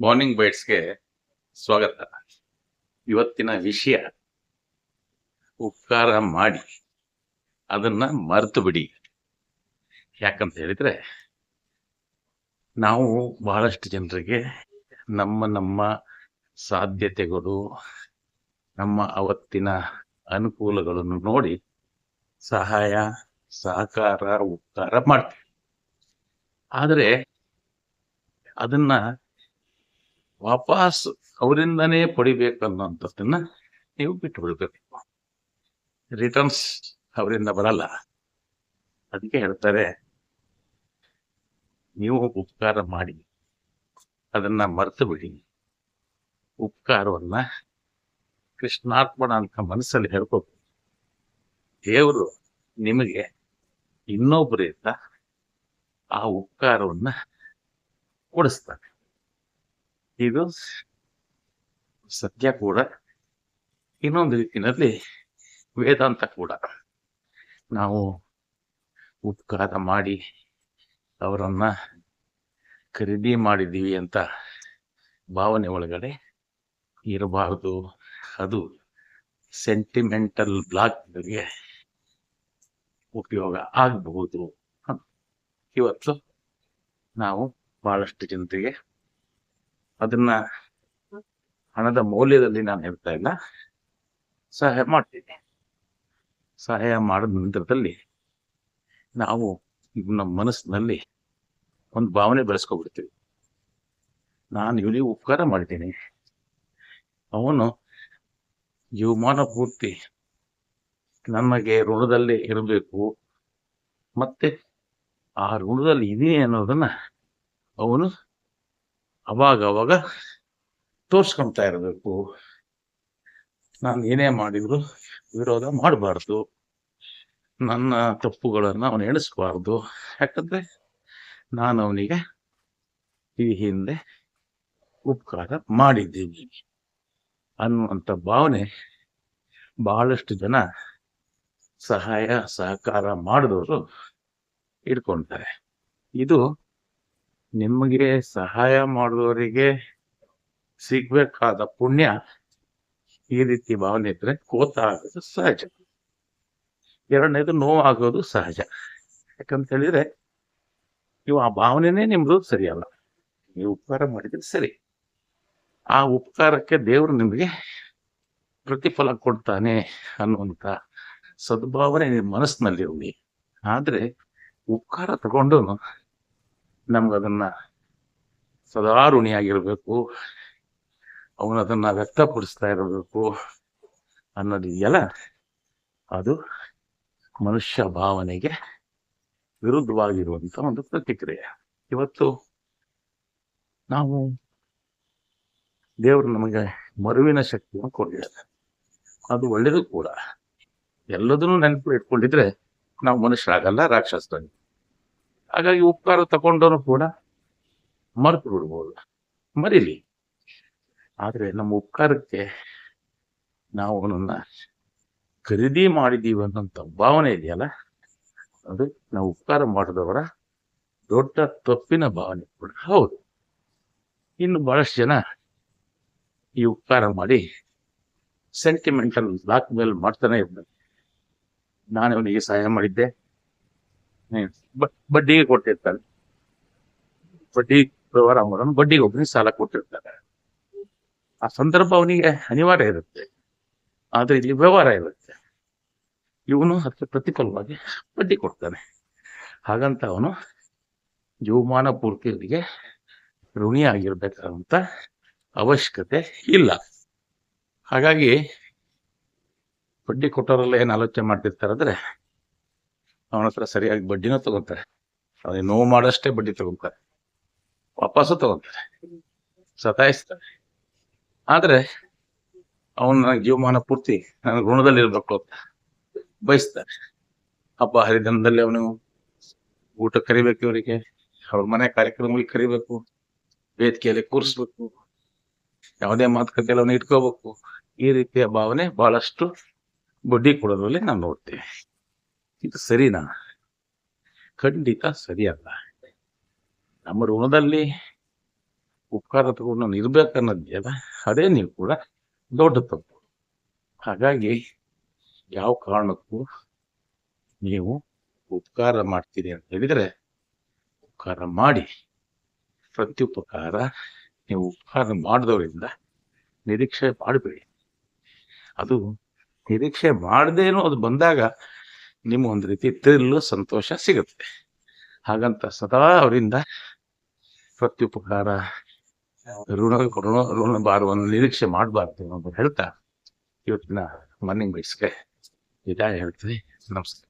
Morning ಬೈಟ್ಸ್ಗೆ ಸ್ವಾಗತ. ಇವತ್ತಿನ ವಿಷಯ, ಉಪಕಾರ ಮಾಡಿ, ಅದನ್ನ ಮರೆತು ಬಿಡಿ. ಯಾಕಂತ ಹೇಳಿದ್ರೆ, ನಾವು ಬಹಳಷ್ಟು ಜನರಿಗೆ ನಮ್ಮ ನಮ್ಮ ಸಾಧ್ಯತೆಗಳು, ನಮ್ಮ ಅವತ್ತಿನ ಅನುಕೂಲಗಳನ್ನು ನೋಡಿ ಸಹಾಯ, ಸಹಕಾರ, ಉಪಕಾರ ಮಾಡ್ತೀವಿ. ಆದರೆ ಅದನ್ನ ವಾಪಸ್ ಅವರಿಂದನೇ ಪಡಿಬೇಕು ಅನ್ನೋಂಥದ್ದನ್ನ ನೀವು ಬಿಟ್ಟು ಬಿಡ್ಬೇಕು ರಿಟರ್ನ್ಸ್ ಅವರಿಂದ ಬರಲ್ಲ. ಅದಕ್ಕೆ ಹೇಳ್ತಾರೆ, ನೀವು ಉಪಕಾರ ಮಾಡಿ, ಅದನ್ನ ಮರೆತು ಬಿಡಿ ಉಪಕಾರವನ್ನ ಕೃಷ್ಣಾರ್ಪಣ ಅಂತ ಮನಸ್ಸಲ್ಲಿ ಹೇಳ್ಕೋಬೇಕು. ದೇವರು ನಿಮಗೆ ಇನ್ನೊಬ್ಬರಿಂದ ಆ ಉಪಕಾರವನ್ನ ಕೊಡಿಸ್ತಾನೆ ಇದು ಸತ್ಯ ಕೂಡ ಇನ್ನೊಂದು ರೀತಿಯಲ್ಲಿ ವೇದಾಂತ ಕೂಡ. ನಾವು ಉಪಕಾರ ಮಾಡಿ ಅವರನ್ನು ಖರೀದಿ ಮಾಡಿದ್ದೀವಿ ಅಂತ ಭಾವನೆ ಒಳಗಡೆ ಇರಬಾರದು. ಅದು ಸೆಂಟಿಮೆಂಟಲ್ ಬ್ಲಾಕ್ಗಳಿಗೆ ಉಪಯೋಗ ಆಗಬಹುದು. ಇವತ್ತು ನಾವು ಬಹಳಷ್ಟು ಜನತೆಗೆ ಅದನ್ನ ಹಣದ ಮೌಲ್ಯದಲ್ಲಿ ನಾನು ಹೇಳ್ತಾ ಇಲ್ಲ. ಸಹಾಯ ಮಾಡ್ತೀನಿ. ಸಹಾಯ ಮಾಡಿದ ನಂತರದಲ್ಲಿ ನಾವು ನಮ್ಮ ಮನಸ್ಸಿನಲ್ಲಿ ಒಂದು ಭಾವನೆ ಬೆಳೆಸ್ಕೊಬಿಡ್ತೀವಿ. ನಾನು ಇವನಿಗೆ ಉಪಕಾರ ಮಾಡಿದ್ದೀನಿ. ಅವನು ಜೀವಮಾನ ಪೂರ್ತಿ ನಮಗೆ ಋಣದಲ್ಲಿ ಇರಬೇಕು. ಮತ್ತೆ ಆ ಋಣದಲ್ಲಿ ಇದೆಯೇ ಅನ್ನೋದನ್ನ ಅವನು ಅವಾಗ ಅವಾಗ ತೋರ್ಸ್ಕೊಂತಾ ಇರಬೇಕು. ನಾನು ಏನೇ ಮಾಡಿದ್ರು ವಿರೋಧ ಮಾಡಬಾರ್ದು. ನನ್ನ ತಪ್ಪುಗಳನ್ನು ಅವನು ಎಣಿಸ್ಬಾರ್ದು. ಯಾಕಂದ್ರೆ ನಾನು ಅವನಿಗೆ ಈ ಹಿಂದೆ ಉಪಕಾರ ಮಾಡಿದ್ದೀನಿ ಅನ್ನುವಂಥ ಭಾವನೆ ಬಹಳಷ್ಟು ಜನ ಸಹಾಯ, ಸಹಕಾರ ಮಾಡಿದವರು ಇಟ್ಕೊಳ್ತಾರೆ ಇದು ನಿಮಗೆ ಸಹಾಯ ಮಾಡುವವರಿಗೆ ಸಿಗ್ಬೇಕಾದ ಪುಣ್ಯ ಈ ರೀತಿ ಭಾವನೆ ಇದ್ರೆ ಕೋತ ಆಗೋದು ಸಹಜ. ಎರಡನೇದು ನೋವಾಗೋದು ಸಹಜ. ಯಾಕಂತ ಹೇಳಿದ್ರೆ ನೀವು ಆ ಭಾವನೆನೇ ನಿಮ್ದು ಸರಿಯಲ್ಲ. ನೀವು ಉಪಕಾರ ಮಾಡಿದ್ರೆ ಸರಿ. ಆ ಉಪಕಾರಕ್ಕೆ ದೇವರು ನಿಮಗೆ ಪ್ರತಿಫಲ ಕೊಡ್ತಾನೆ ಅನ್ನುವಂಥ ಸದ್ಭಾವನೆ ನಿಮ್ಮ ಮನಸ್ಸಿನಲ್ಲಿ ಇರಲಿ ಆದರೆ ಉಪಕಾರ ತಗೊಂಡು ನಮ್ಗದನ್ನ ಸದಾ ಋಣಿಯಾಗಿರ್ಬೇಕು ಅವನು ಅದನ್ನ ವ್ಯಕ್ತಪಡಿಸ್ತಾ ಇರಬೇಕು ಅನ್ನೋದಿದೆಯಲ್ಲ ಅದು ಮನುಷ್ಯ ಭಾವನೆಗೆ ವಿರುದ್ಧವಾಗಿರುವಂತ ಒಂದು ಪ್ರತಿಕ್ರಿಯೆ. ಇವತ್ತು ನಾವು ದೇವರು ನಮಗೆ ಮರುವಿನ ಶಕ್ತಿಯನ್ನು ಕೊಟ್ಟಿದ್ದಾರೆ. ಅದು ಒಳ್ಳೇದು ಕೂಡ. ಎಲ್ಲದನ್ನೂ ನೆನಪು ಇಟ್ಕೊಂಡಿದ್ರೆ ನಾವು ಮನುಷ್ಯರಾಗಲ್ಲ, ರಾಕ್ಷಸರಾಗಿ. ಹಾಗಾಗಿ ಉಪಕಾರ ತಗೊಂಡವನು ಕೂಡ ಮರೆತು ಬಿಡ್ಬೋದು ಮರಿಲಿ. ಆದರೆ ನಮ್ಮ ಉಪಕಾರಕ್ಕೆ ನಾವು ಅವನನ್ನ ಖರೀದಿ ಮಾಡಿದ್ದೀವಿ ಅನ್ನೋಂಥ ಭಾವನೆ ಇದೆಯಲ್ಲ? ಅದು ನಾವು ಉಪಕಾರ ಮಾಡಿದವರ ದೊಡ್ಡ ತಪ್ಪಿನ ಭಾವನೆ ಕೂಡ. ಹೌದು. ಇನ್ನು ಬಹಳಷ್ಟು ಜನ ಈ ಉಪಕಾರ ಮಾಡಿ ಸೆಂಟಿಮೆಂಟಲ್ ಬ್ಲಾಕ್ ಮೇಲ್ ಮಾಡ್ತಾನೆ ಇರ್ತಾರೆ. ನಾನು ಅವನಿಗೆ ಸಹಾಯ ಮಾಡಿದ್ದೆ. ಬಡ್ಡಿಗೆ ಕೊಟ್ಟಿರ್ತಾರೆ. ಬಡ್ಡಿ ವ್ಯವಹಾರ ಮಾಡೋನು ಬಡ್ಡಿಗೆ ಒಬ್ಬನಿಗೆ ಸಾಲ ಕೊಟ್ಟಿರ್ತಾರೆ. ಆ ಸಂದರ್ಭ ಅವನಿಗೆ ಅನಿವಾರ್ಯ ಇರುತ್ತೆ. ಆದ್ರೆ ಇಲ್ಲಿ ವ್ಯವಹಾರ ಇರುತ್ತೆ. ಇವನು ಅದಕ್ಕೆ ಪ್ರತಿಫಲವಾಗಿ ಬಡ್ಡಿ ಕೊಡ್ತಾನೆ. ಹಾಗಂತ ಅವನು ಜೀವಮಾನ ಪೂರ್ತಿಯವರಿಗೆ ಋಣಿ ಋಣಿಯಾಗಿರ್ಬೇಕಾದಂತ ಅವಶ್ಯಕತೆ ಇಲ್ಲ. ಹಾಗಾಗಿ ಬಡ್ಡಿ ಕೊಟ್ಟವರೆಲ್ಲ ಏನ್ ಆಲೋಚನೆ ಮಾಡ್ತಿರ್ತಾರೆ ಅಂದ್ರೆ ಅವನ ಹತ್ರ ಸರಿಯಾಗಿ ಬಡ್ಡಿನೂ ತಗೊಂತಾರೆ ಅವನಿಗೆ ನೋವು ಮಾಡಷ್ಟೇ ಬಡ್ಡಿ ತಗೊಂತಾರೆ ವಾಪಸ್ಸು ತಗೊಂತಾರೆ ಸತಾಯಿಸ್ತಾರೆ. ಆದ್ರೆ ಅವನು ನನಗೆ ಜೀವಮಾನ ಪೂರ್ತಿ ನನ್ನ ಋಣದಲ್ಲಿ ಇರ್ಬೇಕು ಅಂತ ಬಯಸ್ತಾರೆ. ಹಬ್ಬ ಹರಿದಿನದಲ್ಲಿ ಅವನು ಊಟ ಕರಿಬೇಕು ಇವರಿಗೆ. ಅವ್ರ ಮನೆ ಕಾರ್ಯಕ್ರಮಗಳಿಗೆ ಕರಿಬೇಕು. ವೇದಿಕೆಯಲ್ಲಿ ಕೂರಿಸ್ಬೇಕು. ಯಾವುದೇ ಮಾತುಕತೆ ಅವನು ಇಟ್ಕೋಬೇಕು. ಈ ರೀತಿಯ ಭಾವನೆ ಬಹಳಷ್ಟು ಬಡ್ಡಿ ಕೊಡೋದ್ರಲ್ಲಿ ನಾವು ನೋಡ್ತೇವೆ ಇದು ಸರಿನಾ? ಖಂಡಿತ ಸರಿಯಲ್ಲ. ನಮ್ಮ ಋಣದಲ್ಲಿ ಉಪಕಾರ ತಗೊಂಡು ನಾನು ಇರ್ಬೇಕನ್ನೋದಿದೆಯಲ್ಲ ಅದೇ ನೀವು ಕೂಡ ದೊಡ್ಡ ತಪ್ಪು. ಹಾಗಾಗಿ ಯಾವ ಕಾರಣಕ್ಕೂ ನೀವು ಉಪಕಾರ ಮಾಡ್ತೀರಿ ಅಂತ ಹೇಳಿದ್ರೆ ಉಪಕಾರ ಮಾಡಿ. ಪ್ರತ್ಯುಪಕಾರ ನೀವು ಉಪಕಾರ ಮಾಡಿದವರಿಂದ ನಿರೀಕ್ಷೆ ಮಾಡಬೇಡಿ. ಅದು ನಿರೀಕ್ಷೆ ಮಾಡದೇನೋ ಅದು ಬಂದಾಗ ನಿಮ್ಮ ಒಂದು ರೀತಿ ಥ್ರಿಲ್ಲು ಸಂತೋಷ ಸಿಗುತ್ತೆ. ಹಾಗಂತ ಸದಾ ಅವರಿಂದ ಪ್ರತ್ಯುಪಕಾರ ಋಣ ಋಣ ಋಣ ಭಾರವನ್ನು ನಿರೀಕ್ಷೆ ಮಾಡಬಾರ್ದು ಅಂತ ಹೇಳ್ತಾ ಇವತ್ತಿನ ಮಾರ್ನಿಂಗ್ ಬೈಸ್ಗೆ ವಿದಾಯ ಹೇಳ್ತೀನಿ. ನಮಸ್ಕಾರ.